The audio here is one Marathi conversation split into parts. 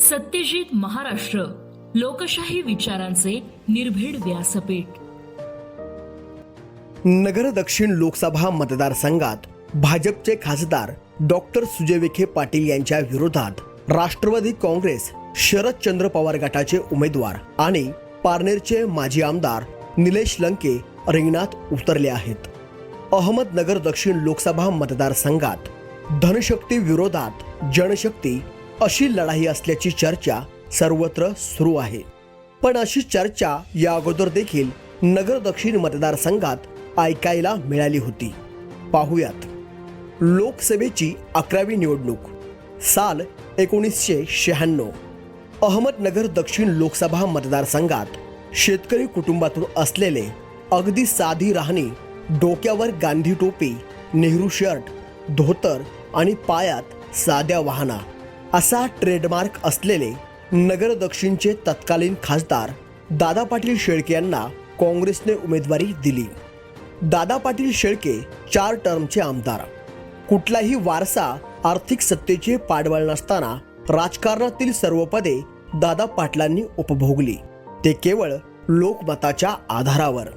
सत्यजित महाराष्ट्र लोकशाही विचारांचे निर्भीड व्यासपीठ. नगर दक्षिण लोकसभा मतदारसंघात भाजपचे खासदार डॉक्टर सुजय विखे पाटील यांच्या विरोधात राष्ट्रवादी काँग्रेस शरदचंद्र पवार गटाचे उमेदवार आणि पारनेरचे माजी आमदार निलेश लंके रिंगणात उतरले आहेत. अहमदनगर दक्षिण लोकसभा मतदारसंघात धनशक्ती विरोधात जनशक्ती अशी लढाई असल्याची चर्चा सर्वत्र सुरू आहे. पण अशी चर्चा या अगोदर देखील नगर दक्षिण मतदारसंघात ऐकायला मिळाली होती. पाहुयात. लोकसभेची अकरावी निवडणूक साल एकोणीसशे शहाण्णव. अहमदनगर दक्षिण लोकसभा मतदारसंघात शेतकरी कुटुंबातून असलेले अगदी साधी राहणी डोक्यावर गांधी टोपी नेहरू शर्ट धोतर आणि पायात साध्या वाहना असा ट्रेडमार्क असलेले नगर दक्षिणचे तत्कालीन खासदार दादा पाटील शेळके यांना काँग्रेसने उमेदवारी दिली. दादा पाटील शेळके चार टर्मचे आमदार. कुठलाही वारसा आर्थिक सत्तेचे पाडवळ नसताना राजकारणातील सर्व पदे दादा पाटलांनी उपभोगली. ते केवळ लोकमताच्या आधारावर.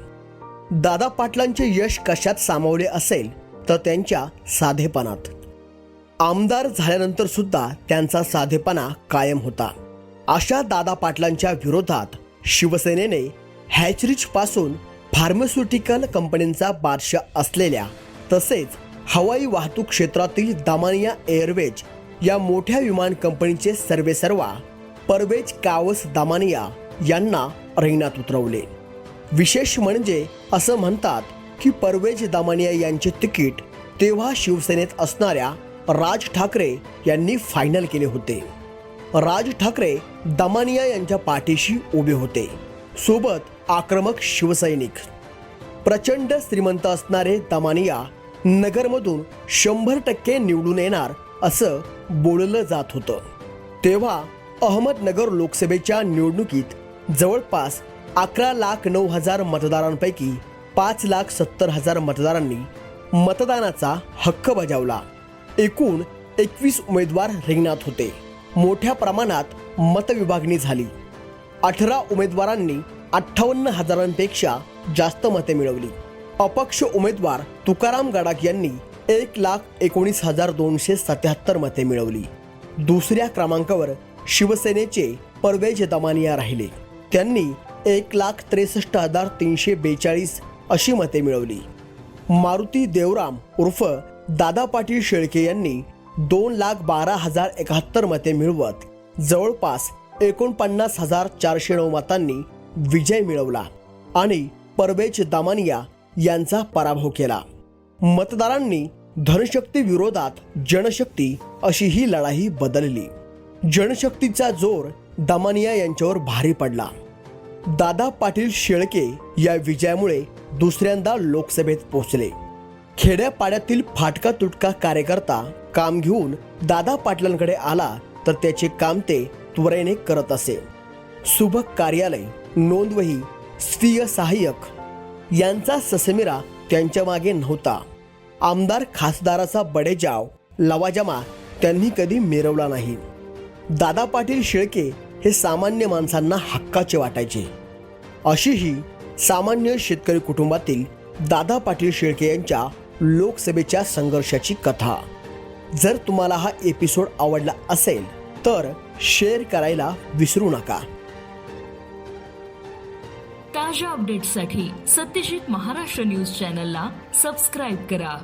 दादा पाटलांचे यश कशात सामावले असेल तर त्यांच्या साधेपणात. आमदार झाल्यानंतर सुद्धा त्यांचा साधेपणा कायम होता. अशा दादा पाटलांच्या विरोधात शिवसेनेने हॅचरिच पासून फार्मास्युटिकल कंपनींचा बादशाह असलेल्या तसेच हवाई वाहतूक क्षेत्रातील दामानिया एअरवेज या मोठ्या विमान कंपनीचे सर्वेसर्वा परवेज कावस दामानिया यांना रिंगणात उतरवले. विशेष म्हणजे असं म्हणतात की परवेज दामानिया यांचे तिकीट तेव्हा शिवसेनेत असणाऱ्या राज ठाकरे यांनी फायनल केले होते. राज ठाकरे दमानिया यांच्या पाठीशी उभे होते. सोबत आक्रमक शिवसैनिक. प्रचंड श्रीमंत असणारे दमानिया नगरमधून शंभर टक्के निवडून येणार असं बोललं जात होतं. तेव्हा अहमदनगर लोकसभेच्या निवडणुकीत जवळपास अकरा लाख नऊ हजार मतदारांपैकी पाच लाख सत्तर हजार मतदारांनी मतदानाचा हक्क बजावला. एकूण एकवीस उमेदवार रिंगणात होते. मोठ्या प्रमाणात मतविभागणी झाली. अठरा उमेदवारांनी अठ्ठावन्न हजारांपेक्षा जास्त मते मिळवली. अपक्ष उमेदवार तुकाराम गडाख यांनी एक लाख एकोणीस हजार दोनशे सत्याहत्तर मते मिळवली. दुसऱ्या क्रमांकावर शिवसेनेचे परवेज दमानिया राहिले. त्यांनी एक लाख त्रेसष्ट हजार तीनशे बेचाळीस अशी मते मिळवली. मारुती देवराम उर्फ दादा पाटील शेळके यांनी दोन लाख बारा हजार एकाहत्तर मते मिळवत जवळपास एकोणपन्नास हजार चारशे नऊ मतांनी विजय मिळवला आणि परवेज दामानिया यांचा पराभव केला. मतदारांनी धनशक्ती विरोधात जनशक्ती अशी ही लढाई बदलली. जनशक्तीचा जोर दामानिया यांच्यावर भारी पडला. दादा पाटील शेळके या विजयामुळे दुसऱ्यांदा लोकसभेत पोहोचले. खेड्यापाड्यातील फाटका तुटका कार्यकर्ता काम घेऊन दादा पाटलांकडे आला तर त्याचे काम ते त्वरेने करत असे. सुबक कार्यालय नोंदवही स्वीय सहाय्यक. यांचा ससेमिरा त्यांच्या मागे नव्हता. आमदार खासदाराचा बडेजाव लवाजमा त्यांनी कधी मिरवला नाही. दादा पाटील शेळके हे सामान्य माणसांना हक्काचे वाटायचे. अशी ही सामान्य शेतकरी कुटुंबातील दादा पाटील शेळके यांच्या लोकसभेच्या संघर्षाची कथा. जर तुम्हाला हा एपिसोड आवडला असेल तर शेअर करायला विसरू नका. ताज्या अपडेट्ससाठी सत्यजित महाराष्ट्र न्यूज चॅनलला सबस्क्राईब करा.